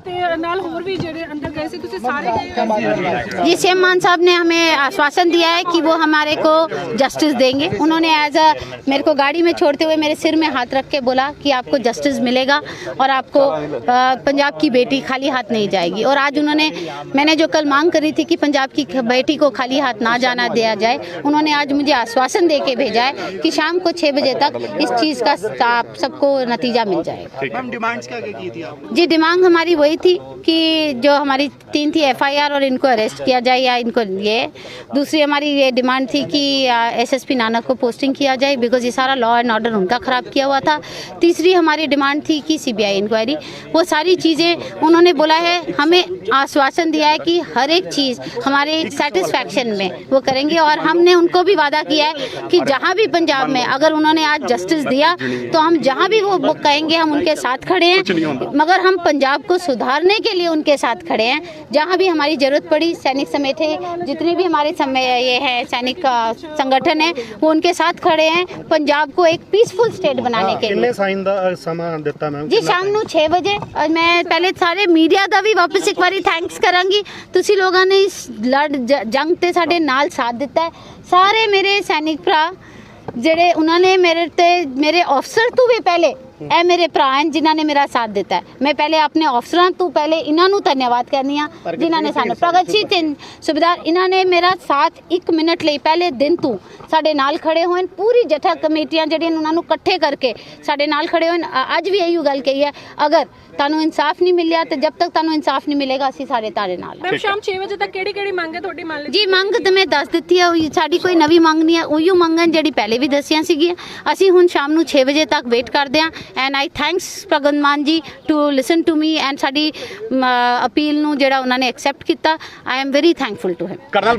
ਤੇ ਨਾਲ ਹੋਰ ਵੀ ਜਿਹੜੇ ਅੰਦਰ ਗਏ ਸੀ ਤੁਸੀਂ ਸਾਰੇ ਗਏ जी सीएम मान साहब ने हमें आश्वासन दिया है कि वो हमारे को जस्टिस देंगे उन्होंने एज अ मेरे को गाड़ी में छोड़ते हुए मेरे सिर में हाथ रख के बोला कि आपको जस्टिस मिलेगा और आपको अ, पंजाब की बेटी खाली हाथ नहीं जाएगी और आज उन्होंने मैंने जो कल मांग करी थी कि पंजाब की बेटी को खाली हाथ ना जाना दिया जाए उन्होंने आज मुझे आश्वासन दे के भेजा है कि शाम को छः बजे तक इस चीज़ का आप सबको नतीजा मिल जाएगा मैम डिमांड्स क्या क्या की थी आपने जी डिमांड हमारी वही थी कि जो हमारी तीन थी एफआईआर और इनको अरेस्ट किया जाए या इनको ये। दूसरी हमारी ये डिमांड थी कि एसएसपी नानक को पोस्टिंग किया जाए बिकॉज़ ये सारा लॉ एंड ऑर्डर उनका ख़राब किया हुआ था। तीसरी हमारी डिमांड थी कि सीबीआई इंक्वायरी वो सारी चीज़ें उन्होंने बोला है, हमें आश्वासन दिया है कि हर एक चीज़ हमारे सेटिस्फैक्शन में वो करेंगे और हमने उनको भी वादा किया है कि जहाँ भी पंजाब में अगर उन्होंने आज जस्टिस दिया तो हम जहाँ भी वो वो कहेंगे हम उनके साथ खड़े हैं मगर हम पंजाब को सुधारने के लिए उनके साथ खड़े हैं जहाँ भी हमारी जरूरत पड़ी सैनिक समेत है जितने भी हमारे समय ये है सैनिक अ, संगठन है वो उनके साथ खड़े हैं पंजाब को एक पीसफुल स्टेट बनाने के लिए ਕਿੰਨੇ ਸਾਈਨ ਦਾ ਅ, ਸਮਾਂ ਦਿੱਤਾ ਮੈਮ ਜੀ ਸ਼ਾਮ ਨੂੰ 6 ਵਜੇ ਔਰ ਮੈਂ ਪਹਿਲੇ ਸਾਰੇ ਮੀਡੀਆ ਦਾ ਵੀ ਵਾਪਸ ਇੱਕ ਵਾਰੀ ਥੈਂਕਸ ਕਰਾਂਗੀ। ਤੁਸੀਂ ਲੋਕਾਂ ਨੇ ਇਸ ਲੜ ਜ- ਜੰਗ ਤੇ ਸਾਡੇ ਨਾਲ ਸਾਥ ਦਿੱਤਾ ਹੈ। ਸਾਰੇ ਮੇਰੇ ਸੈਨਿਕ ਭਰਾ, ਜਿਹੜੇ ਉਹਨਾਂ ਨੇ ਮੇਰੇ ਤੇ, ਮੇਰੇ ਅਫਸਰ ਤੋਂ ਵੀ ਪਹਿਲੇ ਇਹ ਮੇਰੇ ਭਰਾ ਹਨ ਜਿਨ੍ਹਾਂ ਨੇ ਮੇਰਾ ਸਾਥ ਦਿੱਤਾ ਹੈ। ਮੈਂ ਪਹਿਲੇ ਆਪਣੇ ਅਫਸਰਾਂ ਤੋਂ ਪਹਿਲੇ ਇਹਨਾਂ ਨੂੰ ਧੰਨਵਾਦ ਕਰਨੀ ਆ ਜਿਨ੍ਹਾਂ ਨੇ ਸਾਨੂੰ ਪ੍ਰਗਤਸ਼ੀਲ ਸਿੰਘ ਸੁਬੇਦਾਰ ਇਹਨਾਂ ਨੇ ਮੇਰਾ ਸਾਥ 1 ਮਿੰਟ ਲਈ ਪਹਿਲੇ ਦਿਨ ਤੋਂ ਸਾਡੇ ਨਾਲ ਖੜੇ ਹੋਏ ਨੇ ਪੂਰੀ ਜਥਾ ਕਮੇਟੀਆਂ ਜਿਹੜੀਆਂ ਨੇ ਉਹਨਾਂ ਨੂੰ ਇਕੱਠੇ ਕਰਕੇ ਸਾਡੇ ਨਾਲ ਖੜੇ ਹੋਏ ਨੇ ਅ- ਅੱਜ ਵੀ ਇਹੀ ਗੱਲ ਕਹੀ ਹੈ ਅਗਰ ਤੁਹਾਨੂੰ ਇਨਸਾਫ ਨਹੀਂ ਮਿਲਿਆ ਤੇ ਜਦ ਤੱਕ ਤੁਹਾਨੂੰ ਇਨਸਾਫ ਨਹੀਂ ਮਿਲੇਗਾ ਅਸੀਂ ਸਾਰੇ ਤੁਹਾਡੇ ਨਾਲ ਹਾਂ। ਮੈਮ ਸ਼ਾਮ 6 ਵਜੇ ਤੱਕ ਕਿਹੜੀ ਕਿਹੜੀ ਮੰਗ ਹੈ ਤੁਹਾਡੀ? ਮੰਨ ਲਈ ਜੀ ਮੰਗ ਤੇ ਮੈਂ ਦੱਸ ਦਿੱਤੀ ਹੈ ਉਹੀ ਸਾਡੀ ਕੋਈ ਨਵੀਂ ਮੰਗ ਨਹੀਂ ਹੈ। ਉਹੀਓ ਮੰਗਾਂ ਜਿਹੜੀ ਪਹਿਲੇ ਵੀ ਦੱਸੀਆਂ ਸੀਗੀਆਂ। ਅਸੀਂ ਹੁਣ ਸ਼ਾਮ ਨੂੰ 6 ਵਜੇ ਤੱਕ ਵੇਟ ਕਰਦੇ ਹਾਂ। And I thanks Bhagwant Mann ji to listen to me and ਸਾਡੀ ਅਪੀਲ ਨੂੰ ਜਿਹੜਾ ਉਹਨਾਂ ਨੇ ਐਕਸੈਪਟ ਕੀਤਾ I am very thankful to him colonel